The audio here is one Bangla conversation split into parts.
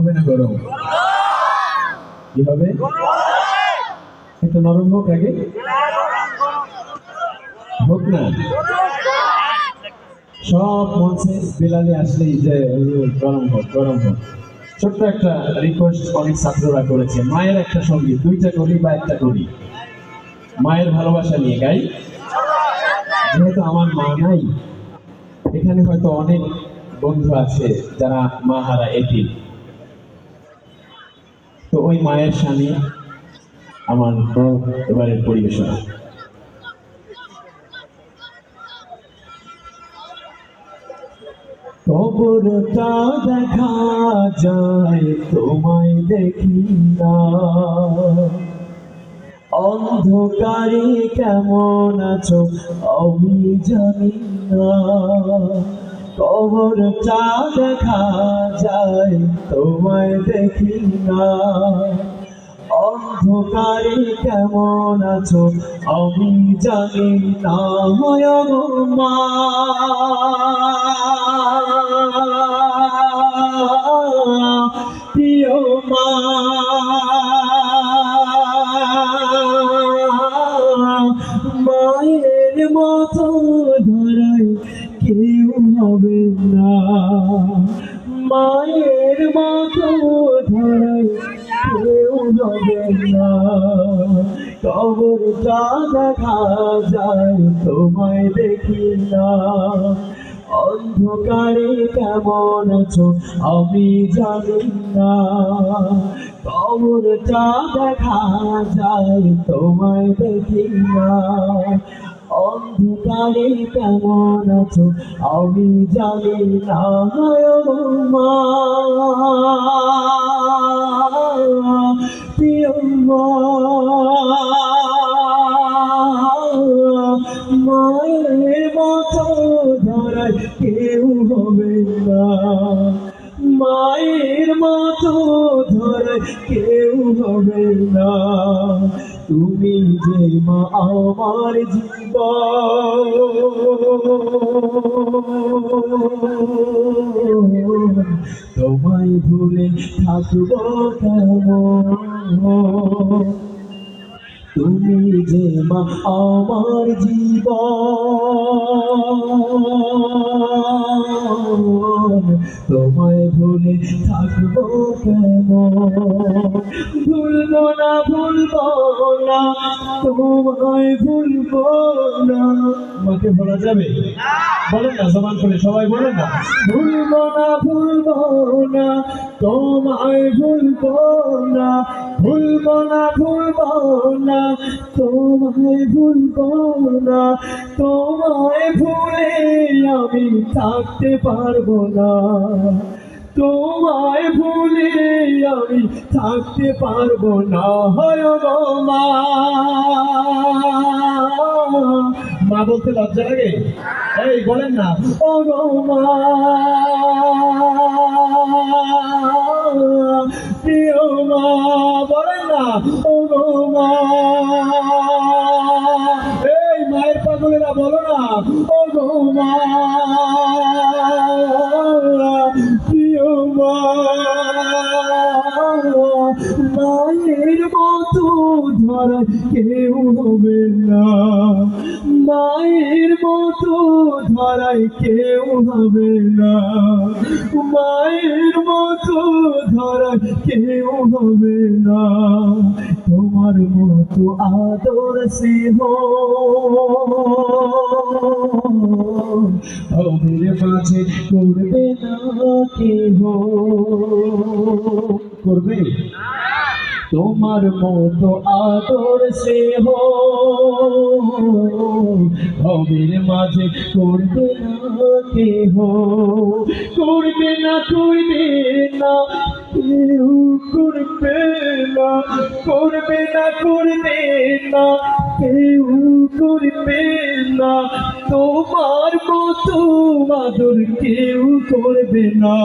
হবে না গরম? কি হবে? নরম হোক আগে। হোক না। সব মঞ্চে বিলালে আসলেই যে গরম হোক গরম হোক। ছোট্ট একটা রিকোয়েস্ট অনেক ছাত্ররা করেছে। মায়ের একটা সংগীত দুইটা করি বা একটা করি মায়ের ভালোবাসা নিয়ে, গাই। যেহেতু আমার মা নাই, এখানে হয়তো অনেক বন্ধু আছে যারা মা হারা এটি তো ওই মায়ের স্বামী আমার এবারে পরিবেশনা। কবরটা দেখা যায়, তোমায় দেখি না। অন্ধকারে কেমন আছো, আমি জানি না। কবরটা দেখা যায়, তোমায় দেখি না। অন্ধকারে কেমন আছো, আমি জানি না মা। মা। মায়ের মতো ধরাই কেউ হবে না। মায়ের মতো ধরাই হবে না। কবরটা দেখা যায় তোমায় দেখি না। অন্ধকারে কেমন আছো আমি জানি না। কবরটা দেখা যায় তোমায় দেখি না। অন্ধকারে কেমন আছো? আমি জানি না মায়ের মতো ধরায় কেউ হবে না। মায়ের মতো ধরায় কেউ হবে না। তুমি যে মা আমার জীবন। তোমায় ভুলে থাকব কেমন তুমি যে মা আমার জীবন। তোমায় ভুলে থাকব কেমন ভুলবো না ভুলবো না, তোমায় ভুলবো না। মাকে বলা যাবে? বলেন না সমান করে সবাই বলেন না। ভুলবো না ভুলবো না, তোমায় ভুলবো না ভুলবো না ভুলবো না, তোমায় ভুলবো না, তোমায় ভুলে আমি থাকতে পারব না। তোমায় ভুলে আমি থাকতে পারব না। হয় মা। বলতে লজ্জা লাগে? এই, বলেন না। ও মা। প্রিয় মা মায়ের পাগলেরা বলো না। ও মা। কেউ হবে না। মায়ের মতো ধরাই কেউ হবে না। মায়ের মতো ধরাই কেউ হবে না। তোমার মতো আদর স্নেহ। ওদের মাঝে করবে না কেহ। করবে? তোমার মতো আদর স্নেহ ভবের মাঝে করবে না কেহ। করবে না করবে না, কেউ করবে না। করবে না করবে না, কেউ করবে না। তোমার মতো আদর কেউ করবে না।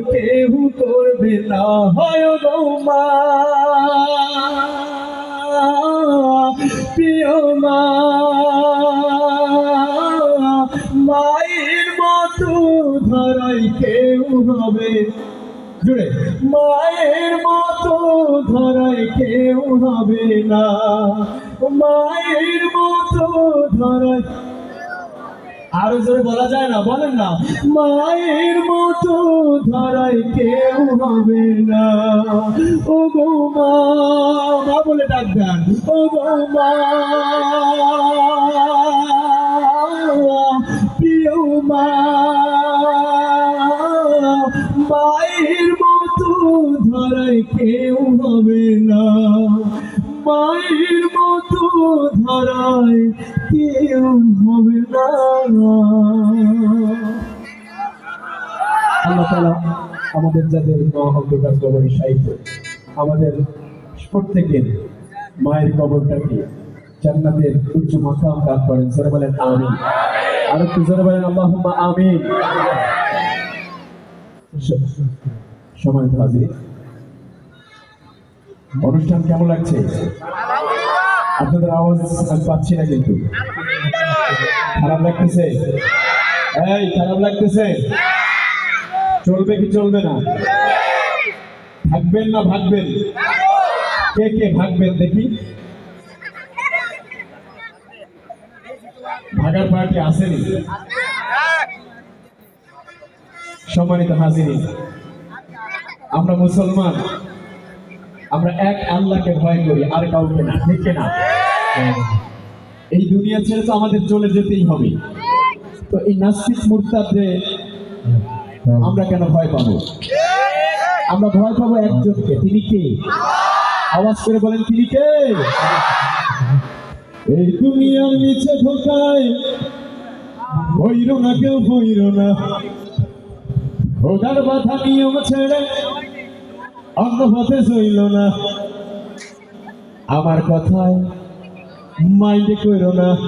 কেউ করবে না? হয় মা। প্রিয় মায়ের মতো ধর ধরাই কেউ হবে জুড়ে, মায়ের মতো ধরাই কেউ হবে না। মায়ের মতো ধরাই আরও জোরে বলা যায় না, বলেন না। মায়ের মতো ধরাই কেউ হবে না। ও গো মা বলে ডাকবেন। ও গো মা, প্রিয় মা, মায়ের মতো ধরাই কেউ আমাদের যাদের আমাদের প্রত্যেকের মায়ের কবরটাকে জান্নাতের উচ্চ করেন। বলেন আর একটু বলেন সময় অনুষ্ঠান কেমন লাগছে? আপনাদের আওয়াজ আমি পাচ্ছি না কিন্তু। খারাপ লাগতেছে? এই, খারাপ লাগতেছে? চলবে কি চলবে না? থাকবেন না ভাগবেন? কে কে ভাগবেন দেখি। ভাগার পার্টি আসেনি। সম্মানিত হাজিরি, আমরা মুসলমান, আমরা এক আল্লাহকে ভয় করি, আর কাউকে না, ঠিক না এই দুনিয়া ছেড়ে তো আমাদের চলে যেতেই হবে। তো এই নাস্তিক মুরতাদে আমরা কেন ভয় পাবো? আমরা ভয় পাবো একজনকে। তিনি কে? আওয়াজ করে বলেন, তিনি কে? এই দুনিয়ার নিচে ঢোকায়। হইর না কেউ হইর না। ভোগার বাধা নিয়ম ছেড়ে অন্য পথে চইল না। আমার কথায় mal de corona.